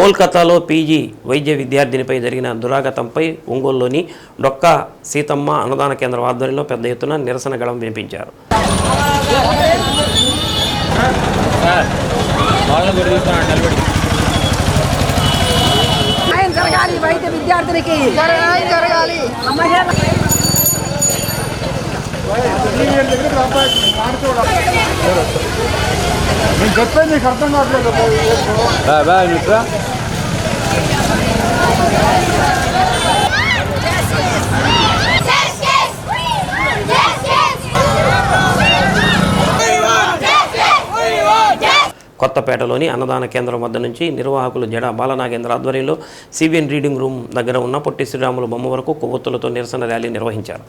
కోల్కతాలో పీజీ వైద్య విద్యార్థినిపై జరిగిన దురాగతంపై ఒంగోలులోని డొక్కా సీతమ్మ అనుదాన కేంద్రం ఆధ్వర్యంలో పెద్ద ఎత్తున నిరసన గళం వినిపించారు. విద్యార్థినికి. నేను చెప్పేది నీకు అర్థం కావట్లేదు Yes, కొత్తపేటలోని అన్నదాన కేంద్రం వద్ద నుంచి నిర్వాహకులు జడ బాలనాగేంద్ర ఆధ్వర్యంలో సిబిఎన్ రీడింగ్ రూమ్ దగ్గర ఉన్న పొట్టి శ్రీరాములు బొమ్మ వరకు కొవ్వొత్తులతో నిరసన ర్యాలీ నిర్వహించారు.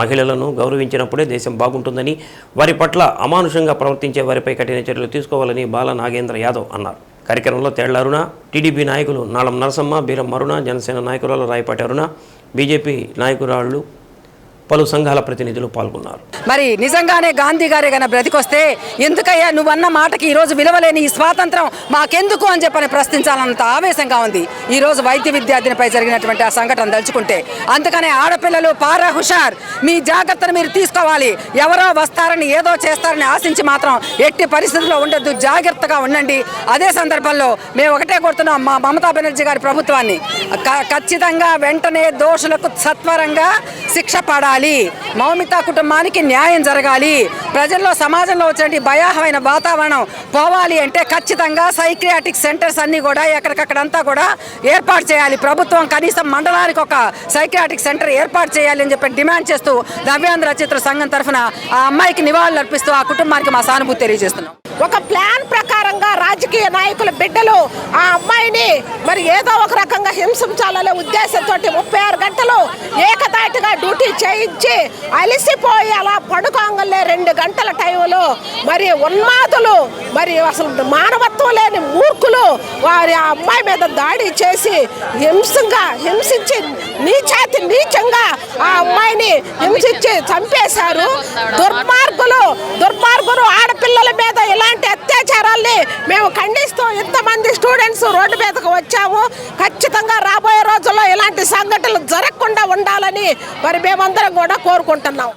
మహిళలను గౌరవించినప్పుడే దేశం బాగుంటుందని వారి పట్ల అమానుషంగా ప్రవర్తించే వారిపై కఠిన చర్యలు తీసుకోవాలని బాల నాగేంద్ర యాదవ్ అన్నారు. కార్యక్రమంలో తేళ్ళరుణ టీడీపీ నాయకులు నాళం నరసమ్మ బీరం అరుణ జనసేన నాయకురాలు రాయపాటి అరుణ బీజేపీ నాయకురాళ్ళు పలు సంఘాల ప్రతినిధులు పాల్గొన్నారు. మరి నిజంగానే గాంధీ గారే గన బ్రతికొస్తే ఎందుకయ్యా నువ్వన్న మాటకి ఈరోజు విలువలేని ఈ స్వాతంత్రం మాకెందుకు అని చెప్పని ప్రశ్నించాలన్నంత ఆవేశంగా ఉంది. ఈరోజు వైద్య విద్యార్థినిపై జరిగినటువంటి ఆ సంఘటన తలుచుకుంటే అందుకనే ఆడపిల్లలు పారా హుషార్ మీ జాగ్రత్తను మీరు తీసుకోవాలి. ఎవరో వస్తారని ఏదో చేస్తారని ఆశించి మాత్రం ఎట్టి పరిస్థితుల్లో ఉండొద్దు. జాగ్రత్తగా ఉండండి. అదే సందర్భంలో మేము ఒకటే కోరుతున్నాం మా మమతా బెనర్జీ గారి ప్రభుత్వాన్ని. ఖచ్చితంగా వెంటనే దోషులకు సత్వరంగా శిక్ష పడాలి. మౌమిత కుటుంబానికి న్యాయం జరగాలి. ప్రజల్లో సమాజంలో వచ్చినటువంటి భయాహమైన వాతావరణం పోవాలి అంటే ఖచ్చితంగా సైక్రియాటిక్ సెంటర్స్ అన్ని కూడా ఎక్కడికక్కడంతా కూడా ఏర్పాటు చేయాలి. ప్రభుత్వం కనీసం మండలానికి ఒక సైక్రియాటిక్ సెంటర్ ఏర్పాటు చేయాలి అని చెప్పి డిమాండ్ చేస్తూ నవ్యాంధ్ర చిత్ర సంఘం తరఫున ఆ అమ్మాయికి నివాళులు అర్పిస్తూ ఆ కుటుంబానికి మా సానుభూతి తెలియజేస్తున్నాం. ఒక ప్లాన్ ప్రకారం రాజకీయ నాయకుల బిడ్డలు ఆ అమ్మాయిని మరి ఏదో ఒక రకంగా హింసించాలనే ఉద్దేశంతో ముప్పై ఆరు గంటలు ఏకదాటిగా డ్యూటీ చేయించి అలసిపోయి అలా పడుకోంగలే రెండు గంటల టైంలో మరి ఉన్మాదులు మరి అసలు మానవత్వం లేని మూర్ఖులు వారి ఆ అమ్మాయి మీద దాడి చేసి హింసంగా హింసించి నీచాతి నీచంగా ఆ అమ్మాయిని హింసించి చంపేశారు. దుర్మార్గులు దుర్మార్గులు ఆడపిల్లల మీద ఇలాంటి అత్యాచారాల్ని మేము ఖండిస్తూ ఇంతమంది స్టూడెంట్స్ రోడ్డు మీదకు వచ్చాము ఖచ్చితంగా రాబోయే రోజుల్లో ఇలాంటి సంఘటనలు జరగకుండా ఉండాలని మరి మేమందరం కూడా కోరుకుంటున్నాం.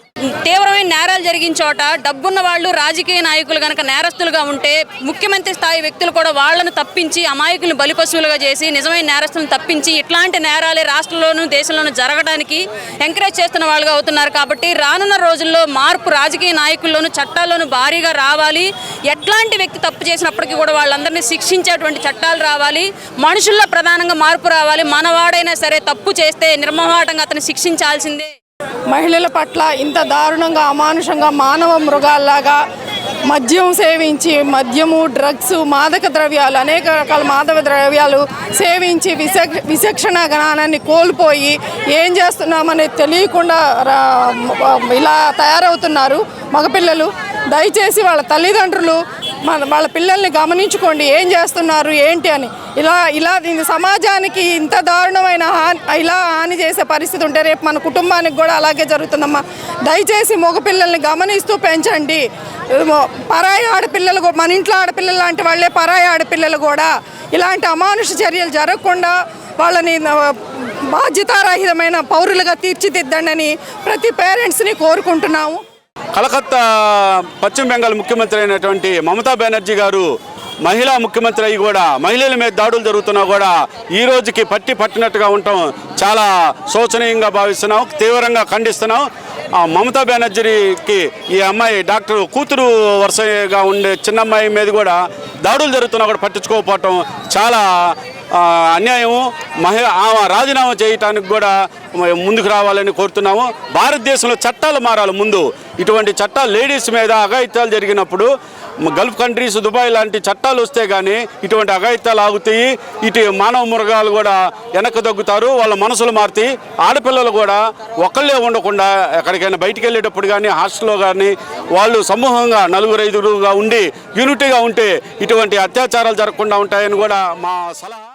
తీవ్రమైన నేరాలు జరిగిన చోట డబ్బున్న వాళ్ళు రాజకీయ నాయకులు కనుక నేరస్తులుగా ఉంటే ముఖ్యమంత్రి స్థాయి వ్యక్తులు కూడా వాళ్ళను తప్పించి అమాయకులను బలిపశువులుగా చేసి నిజమైన నేరస్తులను తప్పించి ఇట్లాంటి నేరాలే రాష్ట్రంలోనూ దేశంలోనూ జరగడానికి ఎంకరేజ్ చేస్తున్న వాళ్ళుగా అవుతున్నారు కాబట్టి రానున్న రోజుల్లో మార్పు రాజకీయ నాయకుల్లోనూ చట్టాల్లోనూ భారీగా రావాలి. ఎట్లాంటి వ్యక్తి తప్పు చేసినప్పటికీ కూడా వాళ్ళందరినీ శిక్షించేటువంటి చట్టాలు రావాలి. మనుషుల్లో ప్రధానంగా మార్పు రావాలి. మనవాడైనా సరే తప్పు చేస్తే నిర్మోహాటంగా అతను శిక్షించాల్సిందే. మహిళల పట్ల ఇంత దారుణంగా అమానుషంగా మానవ మృగాల్లాగా మద్యం సేవించి మద్యము డ్రగ్స్ మాదక ద్రవ్యాలు అనేక రకాల మాదక ద్రవ్యాలు సేవించి విశ విచక్షణ జ్ఞానాన్ని కోల్పోయి ఏం చేస్తున్నామనేది తెలియకుండా రా- ఇలా తయారవుతున్నారు మగపిల్లలు. దయచేసి వాళ్ళ తల్లిదండ్రులు మన వాళ్ళ పిల్లల్ని గమనించుకోండి ఏం చేస్తున్నారు ఏంటి అని. ఇలా ఇలా దీని సమాజానికి ఇంత దారుణమైన హాని ఇలా హాని చేసే పరిస్థితి ఉంటే రేపు మన కుటుంబానికి కూడా అలాగే జరుగుతుందమ్మా. దయచేసి మగపిల్లల్ని గమనిస్తూ పెంచండి. పరాయి ఆడపిల్లలు మన ఇంట్లో ఆడపిల్లలు లాంటి వాళ్ళే పరాయి ఆడపిల్లలు కూడా ఇలాంటి అమానుష చర్యలు జరగకుండా వాళ్ళని బాధ్యతారహితమైన పౌరులుగా తీర్చిదిద్దండి అని ప్రతి పేరెంట్స్ని కోరుకుంటున్నాము. కలకత్తా పశ్చిమ బెంగాల్ ముఖ్యమంత్రి అయినటువంటి మమతా బెనర్జీ గారు మహిళా ముఖ్యమంత్రి అయి కూడా మహిళల మీద దాడులు జరుగుతున్నా కూడా ఈ రోజుకి పట్టి పట్టినట్టుగా ఉండటం చాలా శోచనీయంగా భావిస్తున్నాం తీవ్రంగా ఖండిస్తున్నాం. మమతా బెనర్జీకి ఈ అమ్మాయి డాక్టర్ కూతురు వరుసగా ఉండే చిన్న అమ్మాయి మీద కూడా దాడులు జరుగుతున్నా కూడా పట్టించుకోకపోవటం చాలా అన్యాయము మహిళ రాజీనామా చేయటానికి కూడా ముందుకు రావాలని కోరుతున్నాము. భారతదేశంలో చట్టాలు మారాలి ముందు. ఇటువంటి చట్టాలు లేడీస్ మీద అఘాయిత్యాలు జరిగినప్పుడు గల్ఫ్ కంట్రీస్ దుబాయ్ లాంటి చట్టాలు వస్తే కానీ ఇటువంటి అఘాయిత్యాలు ఆగుతాయి. ఇటు మానవ మృగాలు కూడా వెనక్కి తగ్గుతారు వాళ్ళ మనసులు మారుతాయి. ఆడపిల్లలు కూడా ఒకళ్ళే ఉండకుండా ఎక్కడికైనా బయటికి వెళ్ళేటప్పుడు కానీ హాస్టల్లో కానీ వాళ్ళు సమూహంగా నలుగురు ఐదుగురుగా ఉండి యూనిటీగా ఉంటే ఇటువంటి అత్యాచారాలు జరగకుండా ఉంటాయని కూడా మా సలహా.